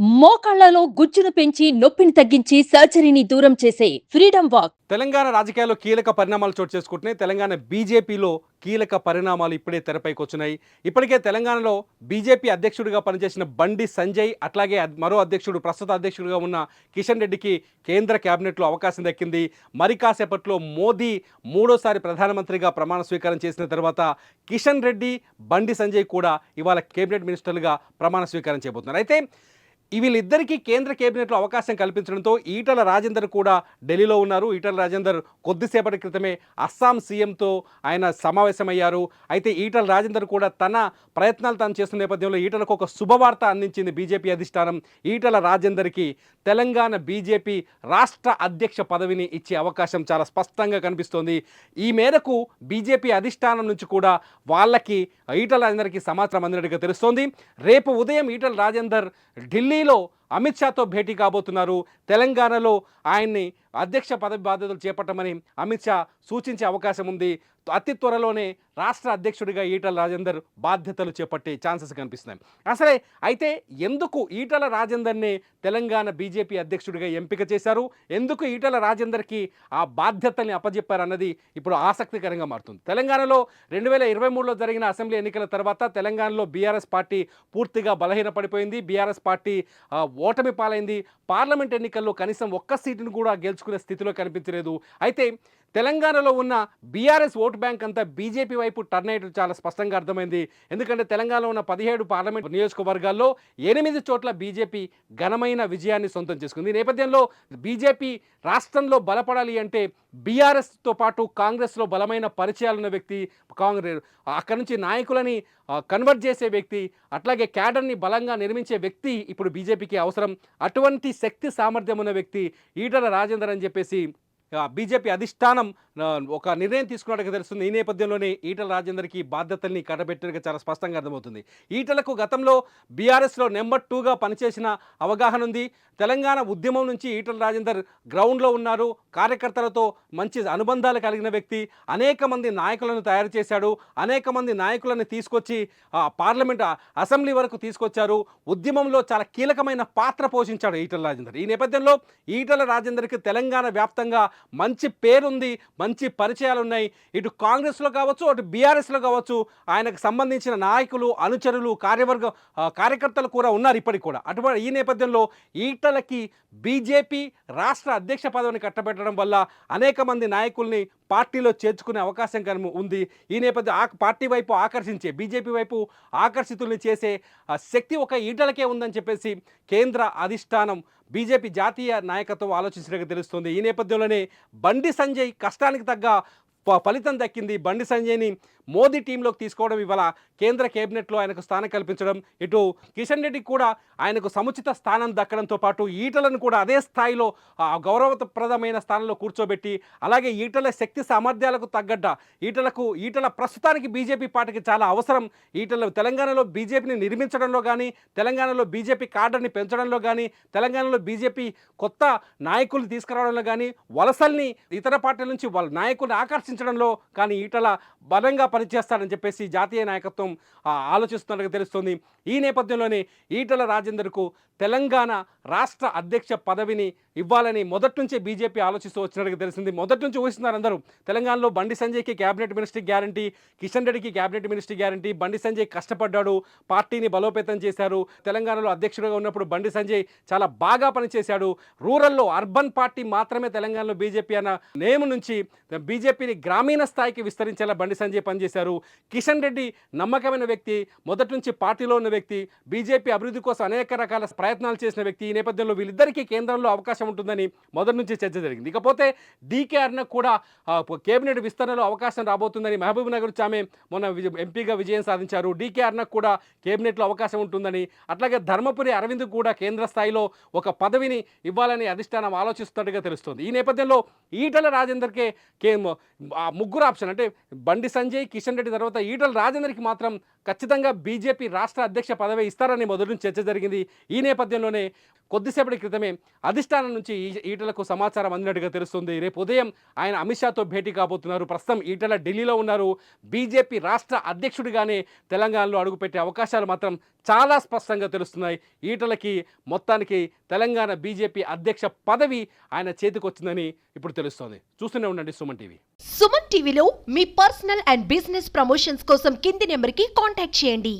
మోకాళ్ళలో గుజ్జును పెంచి నొప్పిని తగ్గించి సర్జరీని దూరం చేసే ఫ్రీడమ్ వాక్. తెలంగాణ రాజకీయాల్లో కీలక పరిణామాలు చోటు చేసుకుంటున్నాయి. తెలంగాణ బీజేపీలో కీలక పరిణామాలు ఇప్పుడే తెరపైకి వచ్చినాయి. ఇప్పటికే తెలంగాణలో బీజేపీ అధ్యక్షుడిగా పనిచేసిన బండి సంజయ్ అట్లాగే మరో అధ్యక్షుడు ప్రస్తుత అధ్యక్షుడిగా ఉన్న కిషన్ రెడ్డికి కేంద్ర కేబినెట్లో అవకాశం దక్కింది. మరి కాసేపట్లో మోదీ మూడోసారి ప్రధానమంత్రిగా ప్రమాణ స్వీకారం చేసిన తర్వాత కిషన్ రెడ్డి బండి సంజయ్ కూడా ఇవాళ కేబినెట్ మినిస్టర్లుగా ప్రమాణ స్వీకారం చేయబోతున్నారు. అయితే వీళ్ళిద్దరికీ కేంద్ర కేబినెట్లో అవకాశం కల్పించడంతో ఈటల రాజేందర్ కూడా ఢిల్లీలో ఉన్నారు. ఈటల రాజేందర్ కొద్దిసేపటి క్రితమే అస్సాం సీఎంతో ఆయన సమావేశమయ్యారు. అయితే ఈటల రాజేందర్ కూడా తన ప్రయత్నాలు తాను చేస్తున్న నేపథ్యంలో ఈటలకు ఒక శుభవార్త అందించింది బీజేపీ అధిష్టానం. ఈటల రాజేందర్కి తెలంగాణ బీజేపీ రాష్ట్ర అధ్యక్ష పదవిని ఇచ్చే అవకాశం చాలా స్పష్టంగా కనిపిస్తోంది. ఈ మేరకు బీజేపీ అధిష్టానం నుంచి కూడా వాళ్ళకి ఈటల రాజేందర్కి సమాచారం అందినట్టుగా తెలుస్తోంది. రేపు ఉదయం ఈటల రాజేందర్ ఢిల్లీ ఢిల్లీలో అమిత్ షాతో భేటీ కాబోతున్నారు. తెలంగాణలో ఆయన్ని అధ్యక్ష పదవి బాధ్యతలు చేపట్టమని అమిత్ షా సూచించే అవకాశం ఉంది. అతి త్వరలోనే రాష్ట్ర అధ్యక్షుడిగా ఈటల రాజేందర్ బాధ్యతలు చేపట్టే ఛాన్సెస్ కనిపిస్తున్నాయి. అసలే అయితే ఎందుకు ఈటల రాజేందర్ని తెలంగాణ బీజేపీ అధ్యక్షుడిగా ఎంపిక చేశారు? ఎందుకు ఈటల రాజేందర్కి ఆ బాధ్యతల్ని అప్పజెప్పారు అన్నది ఇప్పుడు ఆసక్తికరంగా మారుతుంది. తెలంగాణలో రెండు వేల ఇరవై మూడులో జరిగిన అసెంబ్లీ ఎన్నికల తర్వాత తెలంగాణలో బీఆర్ఎస్ పార్టీ పూర్తిగా బలహీనపడిపోయింది. బీఆర్ఎస్ పార్టీ ఓటమి పాలైంది. పార్లమెంట్ ఎన్నికల్లో కనీసం ఒక్క సీటును కూడా గెలుచుకునే స్థితిలో కనిపించలేదు. అయితే తెలంగాణలో ఉన్న బీఆర్ఎస్ ఓటు బ్యాంక్ అంతా బీజేపీ వైపు టర్న్ అయ్యడం చాలా స్పష్టంగా అర్థమైంది. ఎందుకంటే తెలంగాణలో ఉన్న పదిహేడు పార్లమెంట్ నియోజకవర్గాల్లో ఎనిమిది చోట్ల బీజేపీ ఘనమైన విజయాన్ని సొంతం చేసుకుంది. ఈ నేపథ్యంలో బీజేపీ రాష్ట్రంలో బలపడాలి అంటే బీఆర్ఎస్తో పాటు కాంగ్రెస్లో బలమైన పరిచయాలున్న వ్యక్తి కాంగ్రెస్ అక్కడి నుంచి నాయకులని కన్వర్ట్ చేసే వ్యక్తి అట్లాగే క్యాడర్ని బలంగా నిర్మించే వ్యక్తి ఇప్పుడు బీజేపీకి అవసరం. అటువంటి శక్తి సామర్థ్యం ఉన్న వ్యక్తి ఈటల రాజేందర్ అని చెప్పేసి బీజేపీ అధిష్టానం ఒక నిర్ణయం తీసుకున్నట్టుగా తెలుస్తుంది. ఈ నేపథ్యంలోనే ఈటల రాజేందర్కి బాధ్యతల్ని కట్టబెట్టినట్టుగా చాలా స్పష్టంగా అర్థమవుతుంది. ఈటలకు గతంలో బీఆర్ఎస్లో నెంబర్ టూగా పనిచేసిన అవగాహన ఉంది. తెలంగాణ ఉద్యమం నుంచి ఈటల రాజేందర్ గ్రౌండ్లో ఉన్నారు. కార్యకర్తలతో మంచి అనుబంధాలు కలిగిన వ్యక్తి. అనేక మంది నాయకులను తయారు చేశాడు. అనేక మంది నాయకులను తీసుకొచ్చి ఆ, పార్లమెంట్ అసెంబ్లీ వరకు తీసుకొచ్చారు. ఉద్యమంలో చాలా కీలకమైన పాత్ర పోషించాడు ఈటల రాజేందర్. ఈ నేపథ్యంలో ఈటల రాజేందర్కి తెలంగాణ వ్యాప్తంగా మంచి పేరుంది. మంచి మంచి పరిచయాలు ఉన్నాయి. ఇటు కాంగ్రెస్లో కావచ్చు అటు బీఆర్ఎస్లో కావచ్చు ఆయనకు సంబంధించిన నాయకులు అనుచరులు కార్యవర్గ కార్యకర్తలు కూడా ఉన్నారు ఇప్పటికి కూడా. అటువంటి ఈ నేపథ్యంలో ఈటలకి బీజేపీ రాష్ట్ర అధ్యక్ష పదవిని కట్టబెట్టడం వల్ల అనేక మంది నాయకుల్ని పార్టీలో చేర్చుకునే అవకాశం కను ఉంది. ఈ నేపథ్యం ఆ పార్టీ వైపు ఆకర్షించే బీజేపీ వైపు ఆకర్షితుల్ని చేసే శక్తి ఒక ఈటలకే ఉందని చెప్పేసి కేంద్ర అధిష్టానం బీజేపీ జాతీయ నాయకత్వం ఆలోచించినట్టు తెలుస్తుంది. ఈ నేపథ్యంలోనే బండి సంజయ్ కష్టానికి తగ్గ ఫలితం దక్కింది బండి సంజయ్ని మోదీ టీంలోకి తీసుకోవడం ఇవాళ కేంద్ర కేబినెట్లో ఆయనకు స్థానం కల్పించడం. ఇటు కిషన్ రెడ్డికి కూడా ఆయనకు సముచిత స్థానం దక్కడంతో పాటు ఈటలను కూడా అదే స్థాయిలో గౌరవప్రదమైన స్థానంలో కూర్చోబెట్టి అలాగే ఈటల శక్తి సామర్థ్యాలకు తగ్గట్ట ఈటలకు ఈటల ప్రస్తుతానికి బీజేపీ పార్టీకి చాలా అవసరం. ఈటల తెలంగాణలో బీజేపీని నిర్మించడంలో కానీ తెలంగాణలో బీజేపీ కార్డర్ని పెంచడంలో కానీ తెలంగాణలో బీజేపీ కొత్త నాయకులు తీసుకురావడంలో కానీ వలసల్ని ఇతర పార్టీల నుంచి వాళ్ళ నాయకుల్ని ఆకర్షించడంలో కానీ ఈటల బలంగా పనిచేస్తాడని చెప్పేసి జాతీయ నాయకత్వం ఆలోచిస్తున్నట్టుగా తెలుస్తుంది. ఈ నేపథ్యంలోనే ఈటల రాజేందర్కు తెలంగాణ రాష్ట్ర అధ్యక్ష పదవిని ఇవ్వాలని మొదటి నుంచే బీజేపీ ఆలోచిస్తూ వచ్చినట్టుగా తెలిసింది. మొదటి నుంచి ఊహిస్తున్నారు అందరూ. తెలంగాణలో బండి సంజయ్కి క్యాబినెట్ మినిస్ట్రీ గ్యారంటీ కిషన్ రెడ్డికి cabinet ministry guarantee Bandi Sanjay కష్టపడ్డాడు పార్టీని బలోపేతం చేశారు. తెలంగాణలో అధ్యక్షుడిగా ఉన్నప్పుడు బండి సంజయ్ చాలా బాగా పనిచేశాడు. రూరల్లో అర్బన్ పార్టీ మాత్రమే తెలంగాణలో బీజేపీ అన్న నేమ్ నుంచి బీజేపీని గ్రామీణ స్థాయికి విస్తరించేలా బండి సంజయ్ పనిచేశారు. కిషన్ రెడ్డి నమ్మకమైన వ్యక్తి మొదటి నుంచి పార్టీలో ఉన్న వ్యక్తి బీజేపీ అభివృద్ధి కోసం అనేక రకాల ప్రయత్నాలు చేసిన వ్యక్తి. ఈ నేపథ్యంలో వీళ్ళిద్దరికీ కేంద్రంలో అవకాశం ఉంటుందని మొదటి నుంచి చర్చ జరిగింది. ఇకపోతే డీకే కూడా కేబినెట్ విస్తరణలో అవకాశం రాబోతుందని మహబూబ్ నగర్ ఆమె మొన్న ఎంపీగా విజయం సాధించారు. డీకే కూడా కేబినెట్లో అవకాశం ఉంటుందని అట్లాగే ధర్మపురి అరవింద్ కూడా కేంద్ర స్థాయిలో ఒక పదవిని ఇవ్వాలని అధిష్టానం ఆలోచిస్తున్నట్టుగా తెలుస్తుంది. ఈ నేపథ్యంలో ఈటల రాజేందర్కే కే ఆ ముగ్గురు ఆప్షన్ అంటే బండి సంజయ్ కిషన్ రెడ్డి తర్వాత ఈటల రాజేందర్కి మాత్రం ఖచ్చితంగా బీజేపీ రాష్ట్ర అధ్యక్ష పదవి ఇస్తారని మొదటి నుంచి చర్చ జరిగింది. ఈ నేపథ్యంలోనే కొద్దిసేపటి క్రితమే అధిష్టానం నుంచి ఈ- ఈటలకు సమాచారం అందినట్టుగా తెలుస్తుంది. రేపు ఉదయం ఆయన అమిత్ షాతో భేటీ కాబోతున్నారు. ప్రస్తుతం ఈటల ఢిల్లీలో ఉన్నారు. బీజేపీ రాష్ట్ర అధ్యక్షుడిగానే తెలంగాణలో అడుగుపెట్టే అవకాశాలు మాత్రం చాలా స్పష్టంగా తెలుస్తున్నాయి. ఈటలకి మొత్తానికి తెలంగాణ బీజేపీ అధ్యక్ష పదవి ఆయన చేతికొచ్చిందని ఇప్పుడు తెలుస్తోంది. చూస్తూనే ఉండండి సుమన్ టీవీ. సుమన్ టీవీలో మీ పర్సనల్ అండ్ బిజినెస్ ప్రమోషన్స్ కోసం కింది నెంబర్కి కాంటాక్ట్ చేయండి.